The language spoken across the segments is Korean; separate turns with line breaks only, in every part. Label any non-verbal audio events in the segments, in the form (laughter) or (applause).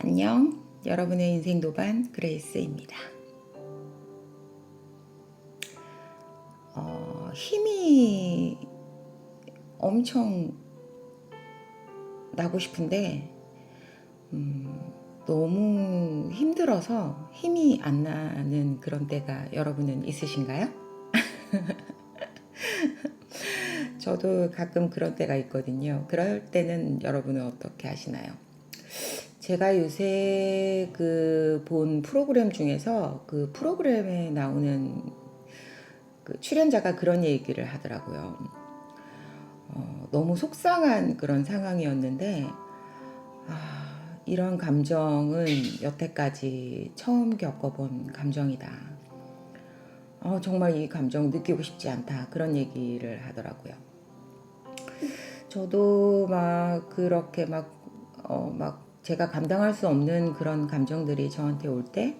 안녕. 여러분의 인생 도반 그레이스입니다. 어, 힘이 엄청 나고 싶은데 음, 너무 힘들어서 힘이 안 나는 그런 때가 여러분은 있으신가요? (laughs) 저도 가끔 그런 때가 있거든요. 그럴 때는 여러분은 어떻게 하시나요? 제가 요새 그 본 프로그램 중에서 그 프로그램에 나오는 그 출연자가 그런 얘기를 하더라고요. 어, 너무 속상한 그런 상황이었는데, 아, 이런 감정은 여태까지 처음 겪어본 감정이다. 어, 정말 이 감정 느끼고 싶지 않다. 그런 얘기를 하더라고요. 저도 막 그렇게 막, 어, 막 제가 감당할 수 없는 그런 감정들이 저한테 올 때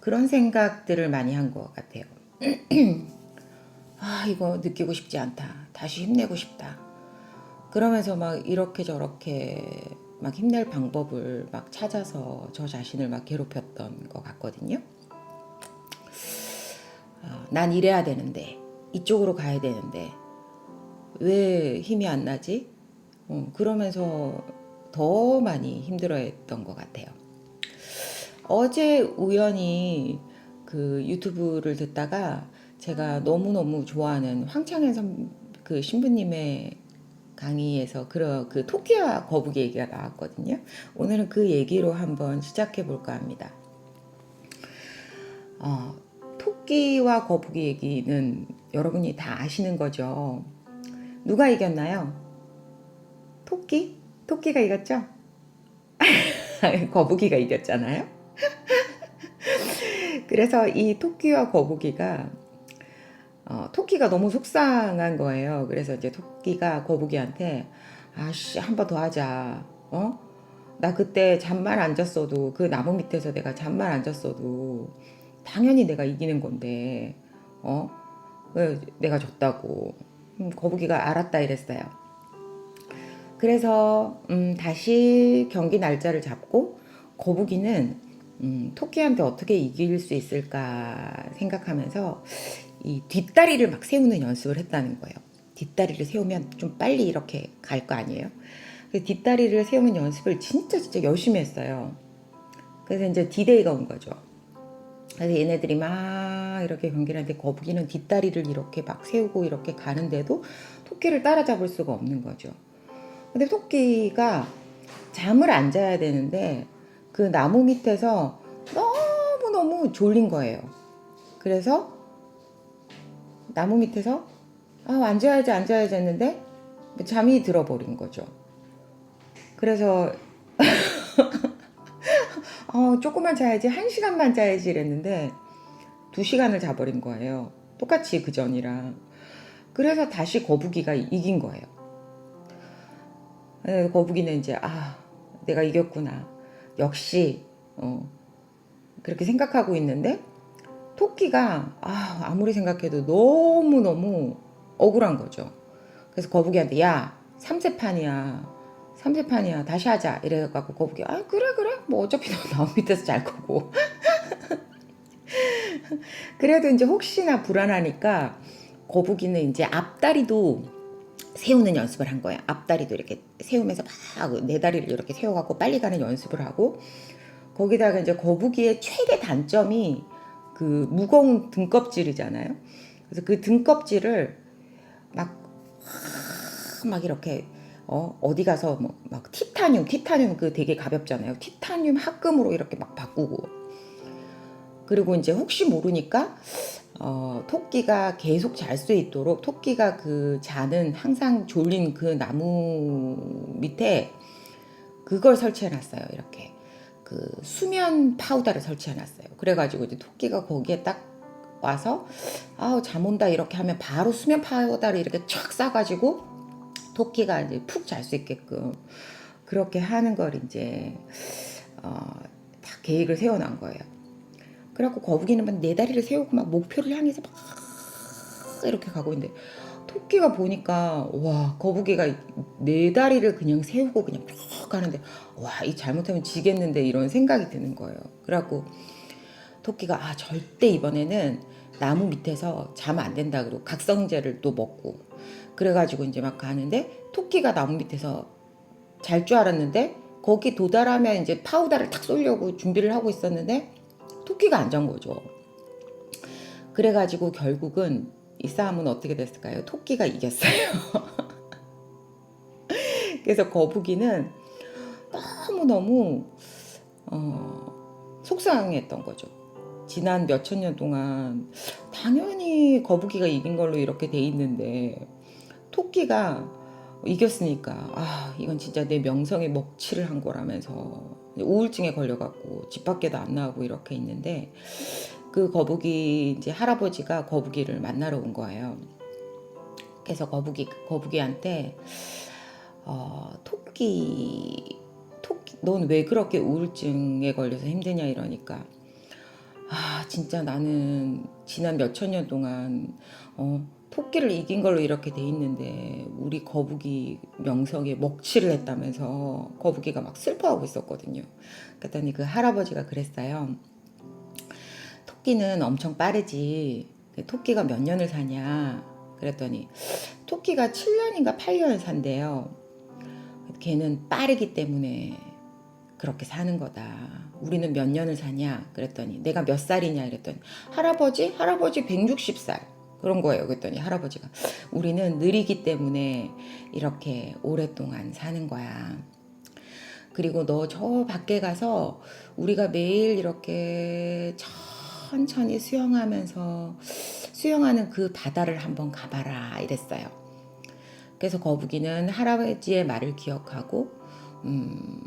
그런 생각들을 많이 한 것 같아요. (clears throat) 아, 이거 느끼고 싶지 않다. 다시 힘내고 싶다. 그러면서 막 이렇게 저렇게 막 힘낼 방법을 막 찾아서 저 자신을 막 괴롭혔던 것 같거든요. 어, 난 이래야 되는데, 이쪽으로 가야 되는데, 왜 힘이 안 나지? 어, 그러면서 더 많이 힘들어했던 것 같아요. 어제 우연히 그 유튜브를 듣다가 제가 너무너무 좋아하는 황창현 선, 그 신부님의 강의에서 그, 그 토끼와 거북이 얘기가 나왔거든요. 오늘은 그 얘기로 한번 시작해 볼까 합니다. 어, 토끼와 거북이 얘기는 여러분이 다 아시는 거죠. 누가 이겼나요? 토끼? 토끼가 이겼죠? (laughs) 거북이가 이겼잖아요. (laughs) 그래서 이 토끼와 거북이가 어, 토끼가 너무 속상한 거예요. 그래서 이제 토끼가 거북이한테 아씨 한 번 더 하자. 어? 나 그때 잠만 안 잤어도 그 나무 밑에서 내가 잠만 안 잤어도 당연히 내가 이기는 건데 어? 왜 내가 졌다고. 음, 거북이가 알았다 이랬어요. 그래서 음, 다시 경기 날짜를 잡고 거북이는 음, 토끼한테 어떻게 이길 수 있을까 생각하면서 이 뒷다리를 막 세우는 연습을 했다는 거예요. 뒷다리를 세우면 좀 빨리 이렇게 갈 거 아니에요. 그래서 뒷다리를 세우는 연습을 진짜 진짜 열심히 했어요. 그래서 이제 디데이가 온 거죠. 그래서 얘네들이 막 이렇게 경기를 하는데 거북이는 뒷다리를 이렇게 막 세우고 이렇게 가는데도 토끼를 따라잡을 수가 없는 거죠. 근데 토끼가 잠을 안 자야 되는데 그 나무 밑에서 너무너무 졸린 거예요. 그래서 나무 밑에서 아, 앉아야지 앉아야지 했는데 잠이 들어버린 거죠. 그래서 (laughs) 어, 조금만 자야지 한 시간만 자야지 이랬는데 두 시간을 자버린 거예요. 똑같이 그 전이랑. 그래서 다시 거북이가 이긴 거예요. 에, 거북이는 이제 아 내가 이겼구나. 역시 어, 그렇게 생각하고 있는데 토끼가 아, 아무리 생각해도 너무 너무 억울한 거죠. 그래서 거북이한테 야 삼세판이야. 삼세판이야 다시 하자 이래갖고 거북이 아 그래 그래 뭐 어차피 너 나무 밑에서 잘 거고 (laughs) 그래도 이제 혹시나 불안하니까 거북이는 이제 앞다리도 세우는 연습을 한 거야 앞다리도 이렇게 세우면서 막네 다리를 이렇게 세워갖고 빨리 가는 연습을 하고 거기다가 이제 거북이의 최대 단점이 그 무거운 등껍질이잖아요 그래서 그 등껍질을 막 막 이렇게 어, 어디 가서 뭐 막 티타늄, 티타늄 그 되게 가볍잖아요. 티타늄 합금으로 이렇게 막 바꾸고. 그리고 이제 혹시 모르니까 어, 토끼가 계속 잘 수 있도록 토끼가 그 자는 항상 졸린 그 나무 밑에 그걸 설치해 놨어요. 이렇게. 그 수면 파우더를 설치해 놨어요. 그래가지고 이제 토끼가 거기에 딱 와서 아우 잠 온다 이렇게 하면 바로 수면 파우더를 이렇게 촥 싸가지고 토끼가 이제 푹 잘 수 있게끔 그렇게 하는 걸 이제 어, 다 계획을 세워놓은 거예요. 그래갖고 거북이는 막 네 다리를 세우고 막 목표를 향해서 막 이렇게 가고 있는데 토끼가 보니까 와 거북이가 네 다리를 그냥 세우고 그냥 쭉 가는데 와 이 잘못하면 지겠는데 이런 생각이 드는 거예요. 그래갖고 토끼가 아 절대 이번에는 나무 밑에서 자면 안 된다 그러고 각성제를 또 먹고 그래가지고 이제 막 가는데 토끼가 나무 밑에서 잘 줄 알았는데 거기 도달하면 이제 파우더를 탁 쏘려고 준비를 하고 있었는데 토끼가 안 잔 거죠. 그래가지고 결국은 이 싸움은 어떻게 됐을까요? 토끼가 이겼어요. (laughs) 그래서 거북이는 너무너무 어, 속상했던 거죠. 지난 몇천 년 동안 당연히 거북이가 이긴 걸로 이렇게 돼 있는데 토끼가 이겼으니까 아 이건 진짜 내 명성에 먹칠을 한 거라면서 우울증에 걸려갖고 집 밖에도 안 나오고 이렇게 있는데 그 거북이 이제 할아버지가 거북이를 만나러 온 거예요. 그래서 거북이 거북이한테 어, 토끼 토끼 넌 왜 그렇게 우울증에 걸려서 힘드냐 이러니까 아 진짜 나는 지난 몇천 년 동안 어, 토끼를 이긴 걸로 이렇게 돼 있는데 우리 거북이 명성에 먹칠을 했다면서 거북이가 막 슬퍼하고 있었거든요. 그랬더니 그 할아버지가 그랬어요. 토끼는 엄청 빠르지. 토끼가 몇 년을 사냐? 그랬더니 토끼가 7년인가 8년 산대요. 걔는 빠르기 때문에 그렇게 사는 거다. 우리는 몇 년을 사냐? 그랬더니 내가 몇 살이냐? 이랬더니 할아버지? 할아버지 160살. 그런 거예요. 그랬더니 할아버지가 우리는 느리기 때문에 이렇게 오랫동안 사는 거야. 그리고 너 저 밖에 가서 우리가 매일 이렇게 천천히 수영하면서 수영하는 그 바다를 한번 가봐라 이랬어요. 그래서 거북이는 할아버지의 말을 기억하고 음,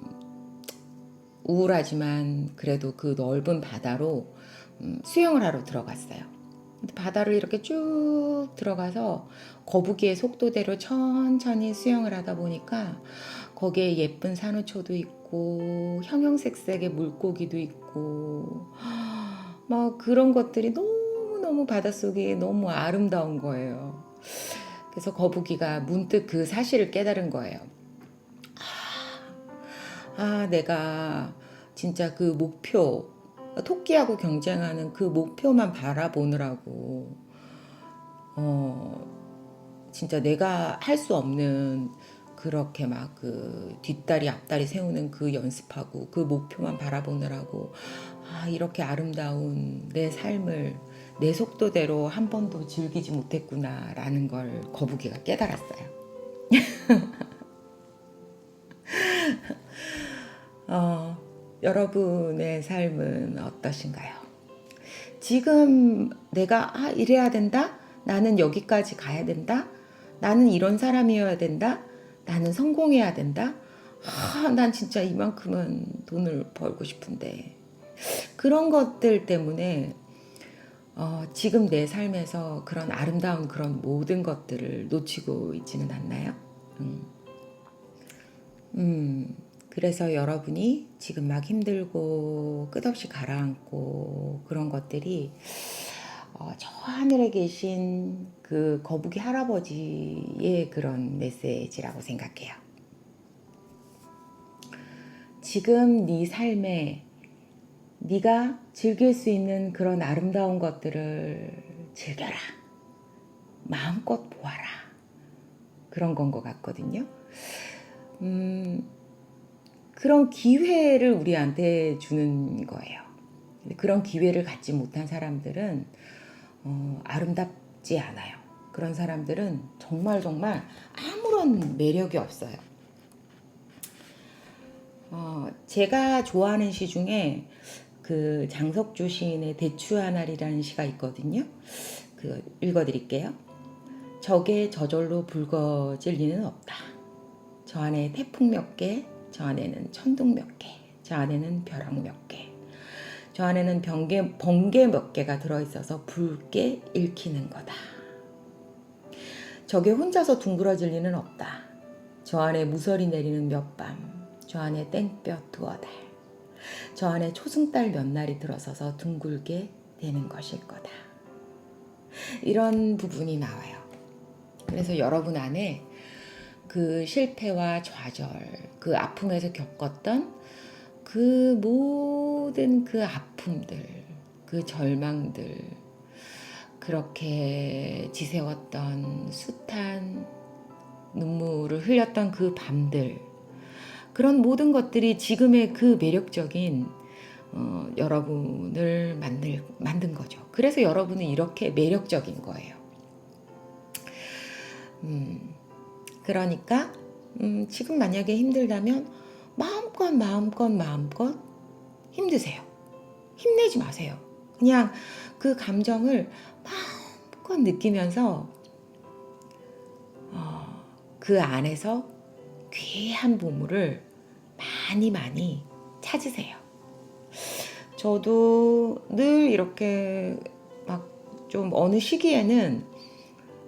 우울하지만 그래도 그 넓은 바다로 음, 수영을 하러 들어갔어요. 바다를 이렇게 쭉 들어가서 거북이의 속도대로 천천히 수영을 하다 보니까 거기에 예쁜 산호초도 있고 형형색색의 물고기도 있고 막 그런 것들이 너무너무 바닷속이 너무 아름다운 거예요. 그래서 거북이가 문득 그 사실을 깨달은 거예요. 아, 내가 진짜 그 목표, 토끼하고 경쟁하는 그 목표만 바라보느라고, 어, 진짜 내가 할 수 없는 그렇게 막 그 뒷다리 앞다리 세우는 그 연습하고 그 목표만 바라보느라고 아 이렇게 아름다운 내 삶을 내 속도대로 한 번도 즐기지 못했구나라는 걸 거북이가 깨달았어요. (laughs) 어, 여러분의 삶은 어떠신가요? 지금 내가 아 이래야 된다. 나는 여기까지 가야 된다. 나는 이런 사람이어야 된다. 나는 성공해야 된다. 아, 난 진짜 이만큼은 돈을 벌고 싶은데 그런 것들 때문에 어, 지금 내 삶에서 그런 아름다운 그런 모든 것들을 놓치고 있지는 않나요? 음. 음, 그래서 여러분이 지금 막 힘들고 끝없이 가라앉고 그런 것들이 어, 저 하늘에 계신 그 거북이 할아버지의 그런 메시지라고 생각해요. 지금 네 삶에 네가 즐길 수 있는 그런 아름다운 것들을 즐겨라. 마음껏 보아라. 그런 건 것 같거든요. 음, 그런 기회를 우리한테 주는 거예요. 그런 기회를 갖지 못한 사람들은 어, 아름답지 않아요. 그런 사람들은 정말 정말 아무런 매력이 없어요. 어, 제가 좋아하는 시 중에 그 장석주 시인의 대추하날이라는 시가 있거든요. 그 읽어드릴게요. 적의 저절로 붉어질 리는 없다. 저 안에 태풍 몇 개, 저 안에는 천둥 몇 개, 저 안에는 벼락 몇 개, 저 안에는 번개, 번개 몇 개가 들어있어서 붉게 읽히는 거다. 저게 혼자서 둥그러질 리는 없다. 저 안에 무설이 내리는 몇 밤, 저 안에 땡볕 두어 달, 저 안에 초승달 몇 날이 들어서서 둥글게 되는 것일 거다. 이런 부분이 나와요. 그래서 여러분 안에 그 실패와 좌절, 그 아픔에서 겪었던 그 모든 그 아픔들, 그 절망들, 그렇게 지새웠던 숱한 눈물을 흘렸던 그 밤들, 그런 모든 것들이 지금의 그 매력적인 어, 여러분을 만들, 만든 거죠. 그래서 여러분은 이렇게 매력적인 거예요. 음, 그러니까 음, 지금 만약에 힘들다면 마음껏 마음껏 마음껏 힘드세요. 힘내지 마세요. 그냥 그 감정을 마음껏 느끼면서 어, 그 안에서 귀한 보물을 많이 많이 찾으세요. 저도 늘 이렇게 막 좀 어느 시기에는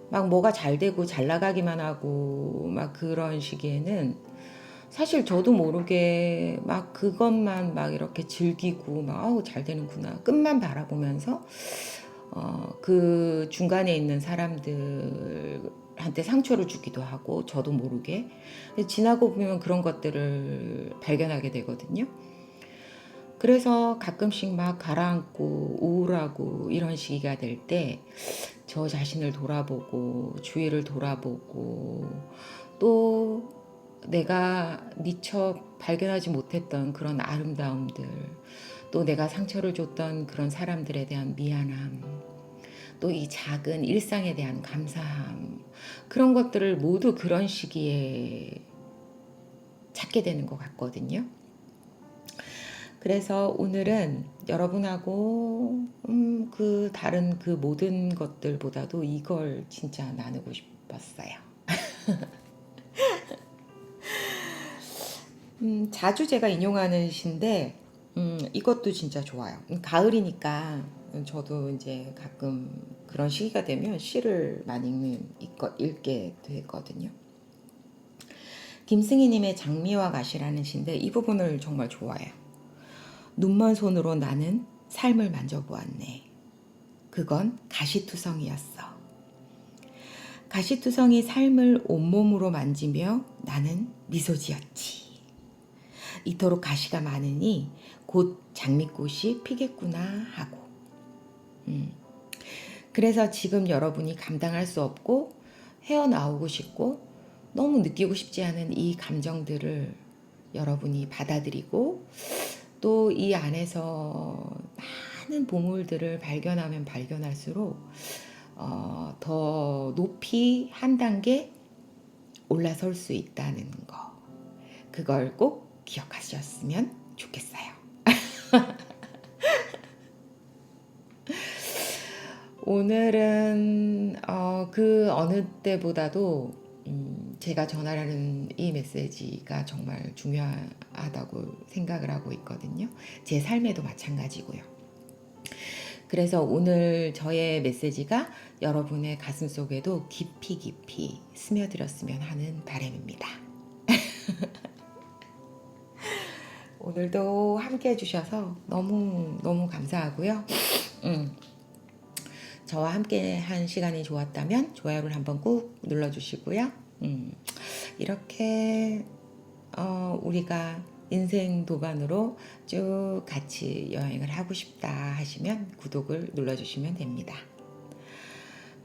막 뭐가 잘 되고 잘 나가기만 하고 막 그런 시기에는 사실 저도 모르게 막 그것만 막 이렇게 즐기고 막 아우 잘 되는구나 끝만 바라보면서 어, 그 중간에 있는 사람들한테 상처를 주기도 하고 저도 모르게 지나고 보면 그런 것들을 발견하게 되거든요. 그래서 가끔씩 막 가라앉고 우울하고 이런 시기가 될 때 저 자신을 돌아보고 주위를 돌아보고 또 내가 미처 발견하지 못했던 그런 아름다움들 또 내가 상처를 줬던 그런 사람들에 대한 미안함 또 이 작은 일상에 대한 감사함 그런 것들을 모두 그런 시기에 찾게 되는 것 같거든요. 그래서 오늘은 여러분하고 음, 그 다른 그 모든 것들보다도 이걸 진짜 나누고 싶었어요. (laughs) 음, 자주 제가 인용하는 시인데 음, 이것도 진짜 좋아요. 음, 가을이니까 저도 이제 가끔 그런 시기가 되면 시를 많이 읽게 되거든요. 김승희님의 장미와 가시라는 시인데 이 부분을 정말 좋아해요. 눈먼 손으로 나는 삶을 만져보았네. 그건 가시투성이었어. 가시투성이 삶을 온몸으로 만지며 나는 미소 지었지. 이토록 가시가 많으니 곧 장미꽃이 피겠구나 하고. 음. 그래서 지금 여러분이 감당할 수 없고 헤어나오고 싶고 너무 느끼고 싶지 않은 이 감정들을 여러분이 받아들이고 또 이 안에서 많은 보물들을 발견하면 발견할수록 어, 더 높이 한 단계 올라설 수 있다는 거. 그걸 꼭 기억하셨으면 좋겠어요. (laughs) 오늘은 어, 그 어느 때보다도 음, 제가 전하라는 이 메시지가 정말 중요하다고 생각을 하고 있거든요. 제 삶에도 마찬가지고요. 그래서 오늘 저의 메시지가 여러분의 가슴 속에도 깊이 깊이 스며들었으면 하는 바람입니다. (laughs) 오늘도 함께 해주셔서 너무 너무 감사하고요. 음, 저와 함께 한 시간이 좋았다면 좋아요를 한번 꾹 눌러주시고요. 음, 이렇게 어, 우리가 인생 도반으로 쭉 같이 여행을 하고 싶다 하시면 구독을 눌러주시면 됩니다.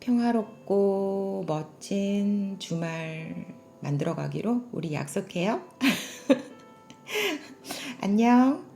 평화롭고 멋진 주말 만들어 가기로 우리 약속해요. (laughs) 안녕.